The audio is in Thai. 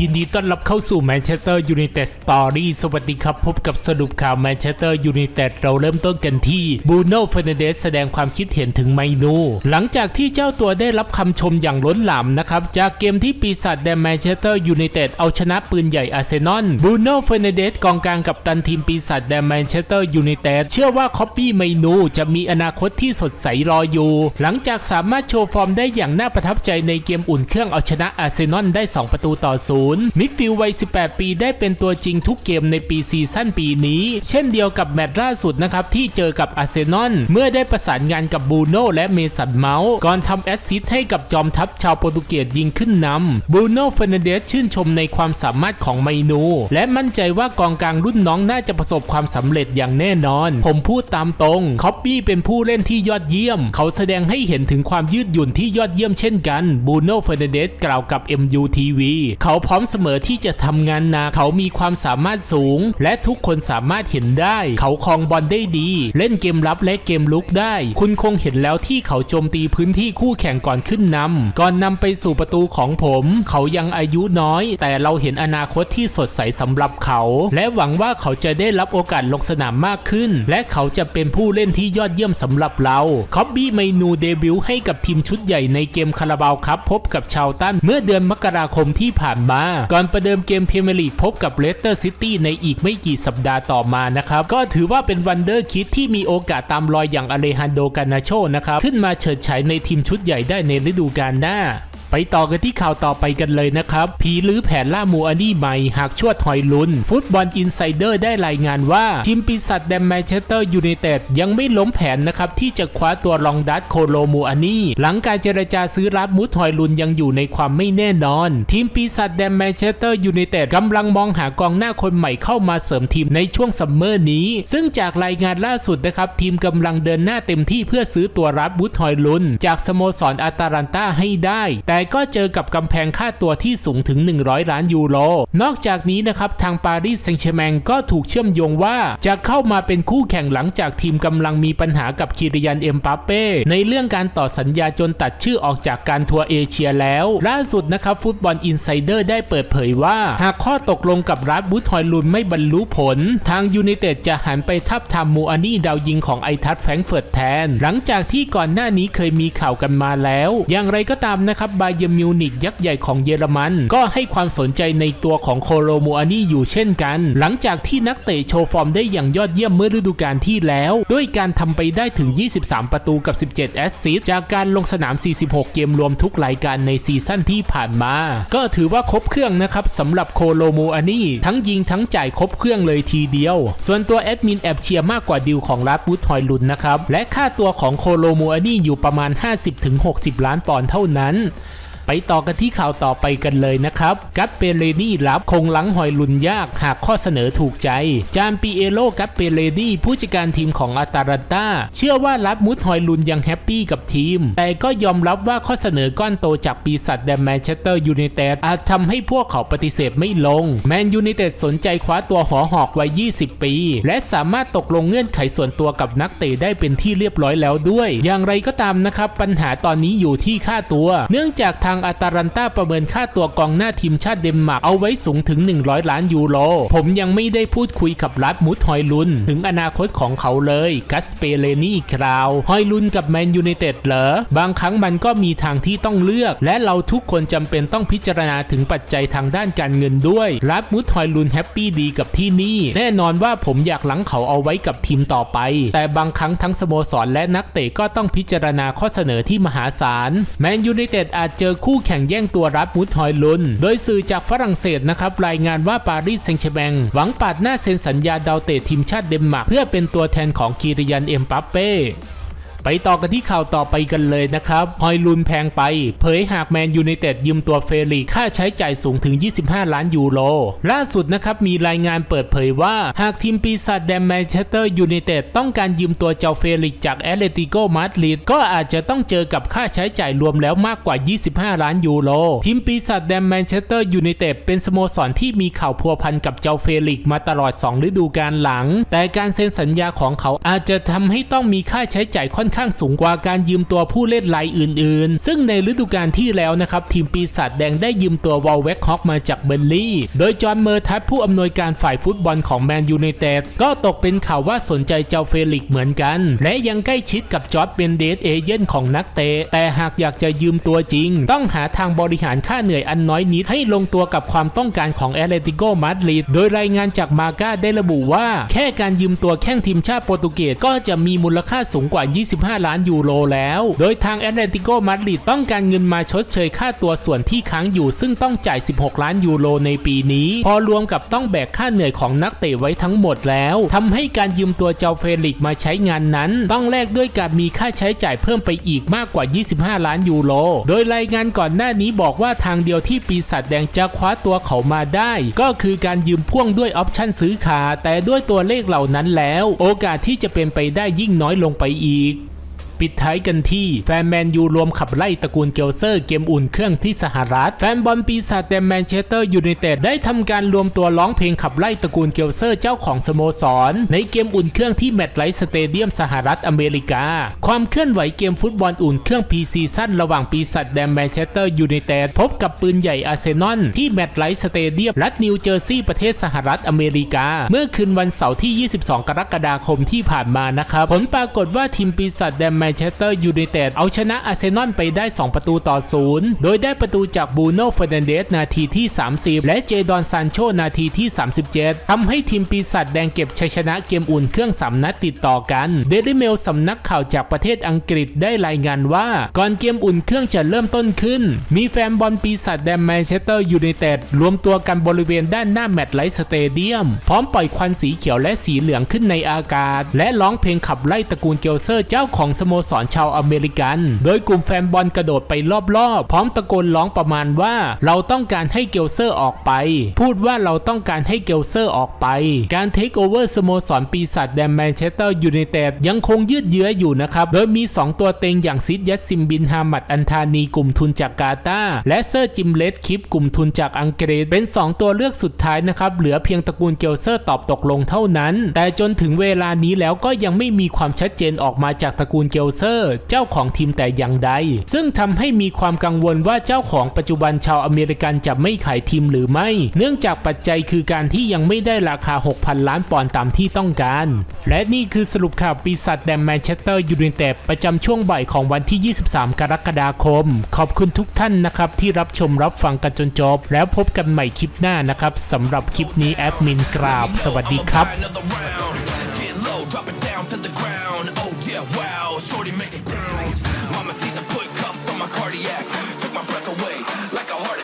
ยินดีต้อนรับเข้าสู่แมนเชสเตอร์ยูไนเต็ดสตอรี่สวัสดีครับ พบกับสรุปข่าวแมนเชสเตอร์ยูไนเต็ดเราเริ่มต้นกันที่บูโน่เฟรนเดสแสดงความคิดเห็นถึงไมนู หลังจากที่เจ้าตัวได้รับคำชมอย่างล้นหลามนะครับ จากเกมที่ปีศาจแดนแมนเชสเตอร์ยูไนเต็ดเอาชนะปืนใหญ่อาร์เซนอลบูโน่เฟรนเดสกองกลางกับตันทีมปีศาจแดนแมนเชสเตอร์ยูไนเต็ดเชื่อว่าคอปปี้ไมนูจะมีอนาคตที่สดใสรออยู่ หลังจากสามารถโชว์ฟอร์มได้อย่างน่าประทับใจในเกมอุ่นเครื่องเอาชนะอาร์เซนอลได้ 2 ประตูต่อศูนย์มิดฟิลด์วัย 18 ปีได้เป็นตัวจริงทุกเกมในปีซีซั่นปีนี้ เช่นเดียวกับแมตช์ล่าสุดนะครับที่เจอกับอาร์เซนอลเมื่อได้ประสานงานกับบูโน่และเมสันเมาส์ก่อนทำแอสซิสต์ให้กับจอมทัพชาวโปรตุเกสยิงขึ้นนำบูโน่เฟรนเดสชื่นชมในความสามารถของไมนู และมั่นใจว่ากองกลางรุ่นน้องน่าจะประสบความสำเร็จอย่างแน่นอน ผมพูดตามตรงคอปปี้เป็นผู้เล่นที่ยอดเยี่ยม เขาแสดงให้เห็นถึงความยืดหยุ่นที่ยอดเยี่ยมเช่นกันบูโน่เฟรนเดสกล่าวกับ MUTV เขาพร้อมเสมอที่จะทำงานหนักเขามีความสามารถสูง และทุกคนสามารถเห็นได้ เขาครองบอลได้ดี เล่นเกมรับและเกมลุกได้ คุณคงเห็นแล้วที่เขาโจมตีพื้นที่คู่แข่งก่อนขึ้นนำก่อนนำไปสู่ประตูของผม เขายังอายุน้อย แต่เราเห็นอนาคตที่สดใสสำหรับเขา และหวังว่าเขาจะได้รับโอกาสลงสนามมากขึ้น และเขาจะเป็นผู้เล่นที่ยอดเยี่ยมสำหรับเราคอบบี้ไมนูเดบิวต์ให้กับทีมชุดใหญ่ในเกมคาราบาวครับพบกับชาวตันเมื่อเดือนมกราคมที่ผ่านมาก่อนประเดิมเกมพรีเมียร์ลีกพบกับเลสเตอร์ซิตี้ในอีกไม่กี่สัปดาห์ต่อมานะครับ ก็ถือว่าเป็นวันเดอร์คิดที่มีโอกาสตามรอยอย่างอเลฮันโดกานาโชนะครับ ขึ้นมาเฉิดฉายในทีมชุดใหญ่ได้ในฤดูกาลหน้า ไปต่อกันที่ข่าวต่อไปกันเลยนะครับ ผีลือแผนล่ามูอานี่ใหม่ หากชวดหอยลุน ฟุตบอลอินไซเดอร์ได้รายงานว่า ทีมปีศาจแดมแมนเชสเตอร์ยูไนเต็ดยังไม่ล้มแผนนะครับ ที่จะคว้าตัวรองดัตโคโลมูอานี่ หลังการเจรจาซื้อรับมุดหอยลุนยังอยู่ในความไม่แน่นอน ทีมปีศาจแดมแมนเชสเตอร์ยูไนเต็ดกำลังมองหากองหน้าคนใหม่เข้ามาเสริมทีมในช่วงซัมเมอร์นี้ ซึ่งจากรายงานล่าสุดนะครับทีมกำลังเดินหน้าเต็มที่เพื่อซื้อตัวรับมุดหอยลุน จากสโมสรอาตาลันตาให้ได้ แต่ก็เจอกับกำแพงค่าตัวที่สูงถึง 100 ล้านยูโร นอกจากนี้นะครับทางปารีสแซงต์แชร์แมงก็ถูกเชื่อมโยงว่า จะเข้ามาเป็นคู่แข่งหลังจากทีมกำลังมีปัญหากับคิริยันเอ็มปาเป้ในเรื่องการต่อสัญญาจนตัดชื่อออกจากการทัวร์เอเชียแล้ว ล่าสุดนะครับฟุตบอลอินไซเดอร์ได้เปิดเผยว่า หากข้อตกลงกับรัฐบุตฮอยลุนไม่บรรลุผล ทางยูไนเต็ดจะหันไปทับทามมูอานี่ดาวยิงของไอทัตแฟรงเฟิร์ตแทน หลังจากที่ก่อนหน้านี้เคยมีข่าวกันมาแล้ว อย่างไรก็ตามนะครับบาเยร์มิวนิกยักษ์ใหญ่ของเยอรมัน ก็ให้ความสนใจในตัวของโคโลมูอานี่อยู่เช่นกัน หลังจากที่นักเตะโชว์ฟอร์มได้อย่างยอดเยี่ยมเมื่อฤดูกาลที่แล้ว ด้วยการทำไปได้ถึง 23 ประตูกับ 17 แอสซิสต์จากการลงสนาม 46 เกมรวมทุกรายการในซีซั่นที่ผ่านมา ก็ถือว่าครบเครื่องนะครับสำหรับโคโลมูอานี่ทั้งยิงทั้งจ่ายครบเครื่องเลยทีเดียว ส่วนตัวแอดมินแอบเชียร์มากกว่าดิวของลาบูทอยลุนนะครับและค่าตัวของโคโลมูอานี่อยู่ประมาณ 50-60 ล้านปอนด์เท่านั้น ไปต่อกันที่ข่าวต่อไปกันเลยนะครับ กัปเปเรนี่รับคงหลังหอยลุนยากหากข้อเสนอถูกใจ จามปีเอโลกัปเปเรนี่ผู้จัดการทีมของอาตาลันตาเชื่อว่ารับมุดหอยลุนยังแฮปปี้กับทีม แต่ก็ยอมรับว่าข้อเสนอก้อนโตจากปีศาจแดนแมนเชสเตอร์ยูไนเต็ดอาจทำให้พวกเขาปฏิเสธไม่ลง แมนยูไนเต็ดสนใจคว้าตัวหอหอกวัย 20 ปี และสามารถตกลงเงื่อนไขส่วนตัวกับนักเตะได้เป็นที่เรียบร้อยแล้วด้วย อย่างไรก็ตามนะครับปัญหาตอนนี้อยู่ที่ค่าตัว เนื่องจากทางอาตาลันตาประเมินค่าตัวกองหน้าทีมชาติเดนมาร์กเอาไว้สูงถึง 100 ล้านยูโร ผมยังไม่ได้พูดคุยกับรัฐมุดฮอยลุน ถึงอนาคตของเขาเลยกัสเปเรนี่คราวฮอยลุนกับแมนยูไนเต็ดเหรอบางครั้งมันก็มีทางที่ต้องเลือก และเราทุกคนจำเป็นต้องพิจารณาถึงปัจจัยทางด้านการเงินด้วยรัฐมุดฮอยลุนแฮปปี้ดีกับที่นี่ แน่นอนว่าผมอยากหลังเขาเอาไว้กับทีมต่อไป แต่บางครั้งทั้งสโมสรและนักเตะก็ต้องพิจารณาข้อเสนอที่มหาศาลแมนยูไนเต็ดอาจเจอคู่แข่งแย่งตัวรับมุดฮอยลุน โดยสื่อจากฝรั่งเศสนะครับรายงานว่าปารีสแซงต์แชร์แบงหวังปาดหน้าเซ็นสัญญาดาวเตะทีมชาติเดนมาร์กเพื่อเป็นตัวแทนของคีริยันเอ็มปัปเป้ ไปต่อกันที่ข่าวต่อไปกันเลยนะครับฮอยลุนแพงไป เผยหากแมนยูไนเต็ดยืมตัวเฟรีค่าใช้จ่ายสูงถึง 25 ล้านยูโร ล่าสุดนะครับมีรายงานเปิดเผยว่า หากทีมปีศาจแดนแมนเชสเตอร์ยูไนเต็ดต้องการยืมตัวเจ้าเฟริกจากแอตเลติโกมาดริดก็อาจจะต้องเจอกับค่าใช้จ่ายรวมแล้วมากกว่า 25 ล้านยูโร ทีมปีศาจแดนแมนเชสเตอร์ยูไนเต็ดเป็นสโมสรที่มีข่าวพัวพันกับเจ้าเฟริกมาตลอด 2 ฤดูกาลหลัง แต่การเซ็นสัญญาของเขาอาจจะทำให้ต้องมีค่าใช้จ่ายค่อนอนข้างสูงกว่าการยืมตัวผู้เล่นรายอื่น ๆ ซึ่งในฤดูกาลที่แล้วนะครับ ทีมปีศาจแดงได้ยืมตัววอลเวกฮอกมาจากเบอร์ลี่ โดยจอห์นเมอร์ทัตผู้อำนวยการฝ่ายฟุตบอลของแมนยูไนเต็ดก็ตกเป็นข่าวว่าสนใจเจ้าเฟลิกเหมือนกัน และยังใกล้ชิดกับจอร์ดเบนเดสเอเย่นของนักเตะแต่หากอยากจะยืมตัวจริง ต้องหาทางบริหารค่าเหนื่อยอันน้อยนิดให้ลงตัวกับความต้องการของแอตเลติโกมาดริดโดยรายงานจากมาก้าได้ระบุว่า แค่การยืมตัวแข้งทีมชาติโปรตุเกสก็จะมีมูลค่าสูงกว่า 20 25 ล้านยูโรแล้ว โดยทางแอตเลติโกมาดริดต้องการเงินมาชดเชยค่าตัวส่วนที่ค้างอยู่ ซึ่งต้องจ่าย 16 ล้านยูโรในปีนี้ พอรวมกับต้องแบกค่าเหนื่อยของนักเตะไว้ทั้งหมดแล้วทำให้การยืมตัวเจ้าเฟลิกซ์มาใช้งานนั้น ต้องแลกด้วยการมีค่าใช้จ่ายเพิ่มไปอีกมากกว่า 25 ล้านยูโร โดยรายงานก่อนหน้านี้บอกว่าทางเดียวที่ปีศาจแดงจะคว้าตัวเขามาได้ ก็คือการยืมพ่วงด้วยออปชั่นซื้อขา แต่ด้วยตัวเลขเหล่านั้นแล้ว โอกาสที่จะเป็นไปได้ยิ่งน้อยลงไปอีก ปิดท้ายกันที่แฟนแมนยูรวมขับไล่ตระกูลเกลเซอร์เกมอุ่นเครื่องที่สหรัฐ แฟนบอลปีศาจแดงแมนเชสเตอร์ยูไนเต็ดได้ทำการรวมตัวร้องเพลงขับไล่ตระกูลเกลเซอร์เจ้าของสโมสร ในเกมอุ่นเครื่องที่แมตต์ไลท์สเตเดียมสหรัฐอเมริกา ความเคลื่อนไหวเกมฟุตบอลอุ่นเครื่องพีซีซั่นระหว่างปีศาจแดงแมนเชสเตอร์ยูไนเต็ดพบกับปืนใหญ่อาร์เซนอลที่แมตต์ไลท์สเตเดียมรัฐนิวเจอร์ซีย์ประเทศสหรัฐอเมริกา เมื่อคืนวันเสาร์ที่ 22 กรกฎาคมที่ผ่านมานะครับผลปรากฏว่าทีมปีศาจแดงแมนเชสเตอร์ยูไนเต็ดเอาชนะอาร์เซนอลไปได้ 2 ประตูต่อศูนย์โดยได้ประตูจากบูโน่เฟร์นันเดสนาทีที่ 30 และเจดอนซานโชนาทีที่ 37ทำให้ทีมปีศาจแดงเก็บชัยชนะเกมอุ่นเครื่องสานัดติดต่อกันเดลิเมลสำนักข่าวจากประเทศอังกฤษได้รายงานว่า ก่อนเกมอุ่นเครื่องจะเริ่มต้นขึ้น มีแฟนบอลปีศาจแดงแมนเชสเตอร์ยูไนเต็ดรวมตัวกันบริเวณด้านหน้าแมตต์ไลท์สเตเดียม พร้อมปล่อยควันสีเขียวและสีเหลืองขึ้นในอากาศ และร้องเพลงขับไล่ตระกูลเกลเซอร์เจ้าของสโมสรชาวอเมริกัน โดยกลุ่มแฟนบอลกระโดดไปรอบๆ พร้อมตะโกนร้องประมาณว่า เราต้องการให้เกลเซอร์ออกไป พูดว่าเราต้องการให้เกลเซอร์ออกไป การเทคโอเวอร์สโมสรปีศาจแดงแมนเชสเตอร์ยูไนเต็ดยังคงยืดเยื้ออยู่นะครับ โดยมี 2 ตัวเต็งอย่างซิดยัสซิมบินฮามัดอันธานีกลุ่มทุนจากกาตาและเซอร์จิมเลสคิปกลุ่มทุนจากอังกฤษเป็น 2 ตัวเลือกสุดท้ายนะครับเหลือเพียงตระกูลเกลเซอร์ตอบตกลงเท่านั้น แต่จนถึงเวลานี้แล้วก็ยังไม่มีความชัดเจนออกมาจากตระกูลเกลเซอร์ เจ้าของทีมแต่อย่างใด ซึ่งทำให้มีความกังวลว่าเจ้าของปัจจุบันชาวอเมริกันจะไม่ขายทีมหรือไม่ เนื่องจากปัจจัยคือการที่ยังไม่ได้ราคา 6,000 ล้านปอนด์ตามที่ต้องการ และนี่คือสรุปข่าวปีศาจแดงแมนเชสเตอร์ยูไนเต็ดประจำช่วงบ่ายของวันที่ 23 กรกฎาคม ขอบคุณทุกท่านนะครับที่รับชมรับฟังกันจนจบ แล้วพบกันใหม่คลิปหน้านะครับสำหรับคลิปนี้แอดมินกราบ สวัสดีครับ shorty make it bounce. Mamacita put cuffs on my cardiac.